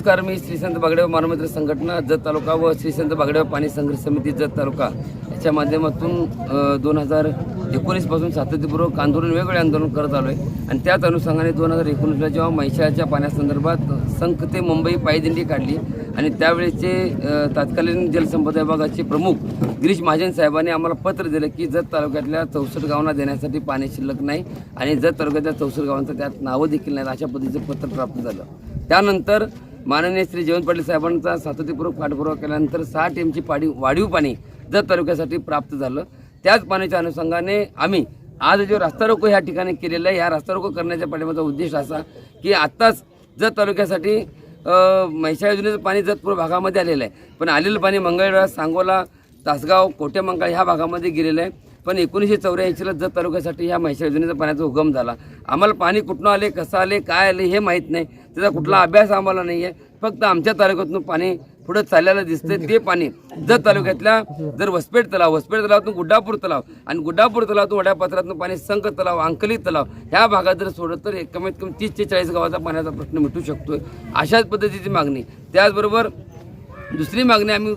नमस्कार मी श्री संत बागडेव मानमित्र संघटना जत तालुका व श्री संत बागडेव पाणी संघर्ष समिती जत तालुका. याच्या माध्यमातून दोन हजार एकोणीसपासून सातत्यपूर्वक आंदोलन वेगवेगळे आंदोलन करत आलो आहे आणि त्याच अनुषंगाने दोन हजार एकोणीसला जेव्हा म्हैशाच्या पाण्यासंदर्भात संख ते मुंबई पायदिंडी काढली आणि त्यावेळेचे तत्कालीन जलसंपदा विभागाचे प्रमुख गिरीश महाजन साहेबांनी आम्हाला पत्र दिलं की जत तालुक्यातल्या चौसष्ट गावांना देण्यासाठी पाणी शिल्लक नाही आणि जत तालुक्यातल्या चौसष्ट गावांचं त्यात नावं देखील नाहीत अशा पद्धतीचं पत्र प्राप्त झालं. त्यानंतर माननीय श्री जयवंत पाटील साहेबांचा सातत्यपूर्वक पाठपुरावा केल्यानंतर सहा टीमची पाणी वाढीव पाणी जत तालुक्यासाठी प्राप्त झालं. त्याच पाण्याच्या अनुषंगाने आम्ही आज जो रस्ता रोको ह्या ठिकाणी केलेला आहे ह्या रस्ता रोको करण्याच्या पाठीमागचा उद्देश असा की आत्ताच जत तालुक्यासाठी महिषा योजनेचं पाणी जतपूर भागामध्ये आलेलं आहे. पण आलेलं पाणी मंगळवेळा सांगोला तासगाव कोटेमंकाळ ह्या भागामध्ये गेलेलं आहे. पण एकोणीसशे चौऱ्याऐंशीला जत तालुक्यासाठी ह्या म्हैसाळ योजनेचा पाण्याचा उगम झाला. आम्हाला पाणी कुठनं आले कसं आले काय आले हे माहीत नाही. त्याचा कुठला अभ्यास आम्हाला नाही आहे फक्त आमच्या तालुक्यातून पाणी पुढं चाललेलं दिसते ते पाणी जत तालुक्यातल्या जर वसपेट तलाव वसपेट तलावातून गुड्डापूर तलाव आणि गुड्डापूर तलावातून वड्यापात्रातून पाणी संक तलाव अंकली तलाव ह्या भागात जर सोडत तर कमीत कमी तीस ते चाळीस गावाचा पाण्याचा प्रश्न मिटू शकतो अशाच पद्धतीची मागणी. त्याचबरोबर दुसरी मागणी आम्ही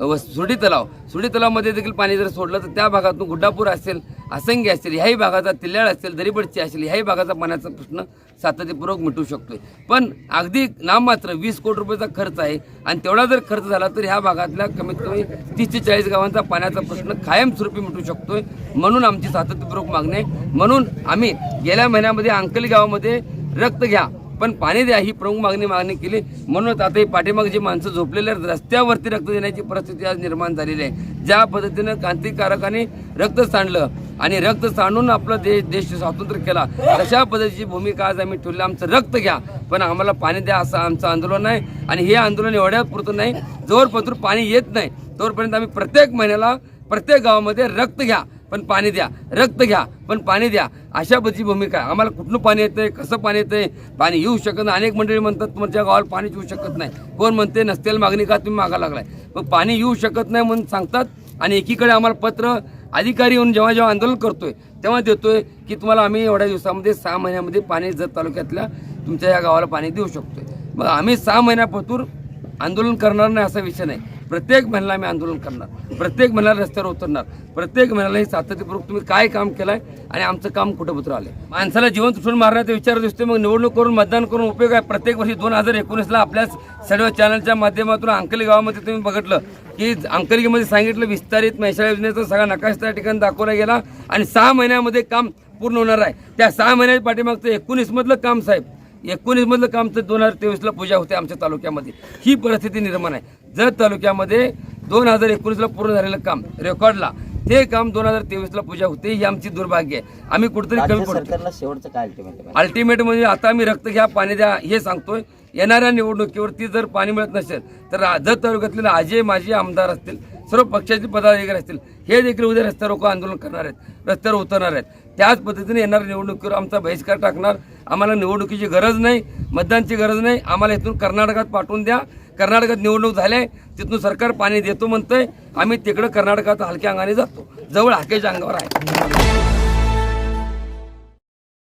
सुडी तलाव. सुडी तलावमध्ये देखील पाणी जर सोडलं तर त्या भागातून गुड्डापूर असेल असंगी असेल ह्याही भागाचा तिल्याळ असेल दरीबडची असेल ह्याही भागाचा पाण्याचा प्रश्न सातत्यपूर्वक मिटू शकतोय. पण अगदी नाममात्र वीस कोटी रुपयाचा खर्च आहे आणि तेवढा जर खर्च झाला तर ह्या भागातल्या कमीत कमी तीस ते चाळीस गावांचा पाण्याचा प्रश्न कायमस्वरूपी मिटू शकतोय म्हणून आमची सातत्यपूर्वक मागणी आहे. म्हणून आम्ही गेल्या महिन्यामध्ये अंकली गावामध्ये रक्त घ्या. पण पाणी द्या ही प्रमुख मागणी मागणी केली. म्हणूनच आता ही पाठीमाग जी माणसं झोपलेले आहेत. रस्त्यावरती रक्त देण्याची परिस्थिती आज निर्माण झालेली आहे. ज्या पद्धतीनं क्रांतिकारकाने रक्त सांडलं आणि रक्त सांडून आपलं देश देश स्वातंत्र्य केला तशा पद्धतीची भूमिका आज आम्ही ठेवली. आमचं रक्त घ्या पण आम्हाला पाणी द्या असं आमचं आंदोलन आहे. आणि हे आंदोलन एवढ्या पुरतं नाही. जोरपत्र पाणी येत नाही. तोपर्यंत आम्ही प्रत्येक महिन्याला प्रत्येक गावामध्ये रक्त घ्या. पण पाणी द्या रक्त घ्या पण पाणी द्या. अशा पद्धतीची भूमिका आहे. आम्हाला कुठनं पाणी येतंय कसं पाणी येतंय पाणी येऊ शकत नाही. अनेक मंडळी म्हणतात तुमच्या गावाला पाणीच येऊ शकत नाही. कोण म्हणते नसतेल मागणी का तुम्ही मागा लागलाय? मग पाणी येऊ शकत नाही म्हणून सांगतात आणि एकीकडे आम्हाला पत्र अधिकारी येऊन जेव्हा जेव्हा आंदोलन करतोय तेव्हा देतोय की तुम्हाला आम्ही एवढ्या दिवसामध्ये सहा महिन्यामध्ये पाणी जत तालुक्यातल्या तुमच्या या गावाला पाणी देऊ शकतोय. मग आम्ही सहा महिन्यापासून आंदोलन करणार नाही असा विषय नाही. प्रत्येक महिन्याला आम्ही आंदोलन करणार. प्रत्येक महिन्याला रस्त्यावर उतरणार. प्रत्येक महिन्याला हे सातत्यपूर्वक तुम्ही काय काम केलंय आणि आमचं काम कुठं पुत्र आले माणसाला जीवन तुटून मारण्याचा विचार दिसतोय. मग निवडणूक करून मतदान करून उपयोग आहे. प्रत्येक वर्षी दोन हजार एकोणीसला आपल्याच सर्व चॅनलच्या माध्यमातून अंकली गावामध्ये तुम्ही बघितलं की अंकलीमध्ये सांगितलं विस्तारित मैशाळा योजनेचा सगळा नकाश त्या ठिकाणी दाखवला गेला आणि सहा महिन्यामध्ये काम पूर्ण होणार आहे. त्या सहा महिन्याच्या पाठीमागचं एकोणीसमधलं काम साहेब एकोणीसमधलं काम तर दोन हजार तेवीसला पूजा होते आमच्या तालुक्यामध्ये. ही परिस्थिती निर्माण आहे. जर तालुक्यामध्ये दोन हजार एकोणीसला पूर्ण झालेलं काम रेकॉर्डला. ते काम दोन हजार तेवीसला पूजा होते ही आमची दुर्भाग्य आहे. आम्ही कुठेतरी कमी पडतो. शेवटचं काय अल्टिमेट म्हणजे आता मी रक्त घ्या पाणी द्या हे सांगतोय. येणाऱ्या निवडणुकीवरती जर पाणी मिळत नसेल तर जत तालुक्यातले आजे माजी आमदार असतील सर्व पक्षाचे पदाधिकारी असतील हे देखील उद्या रस्त्यावर आंदोलन करणार आहेत रस्त्यावर उतरणार आहेत. त्याच पद्धतीने येणाऱ्या निवडणुकीवर आमचा बहिष्कार टाकणार आम्हाला निवडणुकीची गरज नाही मतदानची गरज नाही. आम्हाला इथून कर्नाटकात पाठवून द्या. कर्नाटकात निवडणूक झाल्या तिथून सरकार पाणी देतो म्हणतंय. आम्ही तिकडं कर्नाटकात हलक्या अंगाने जातो. जवळ हाकेच्या अंगावर आहे.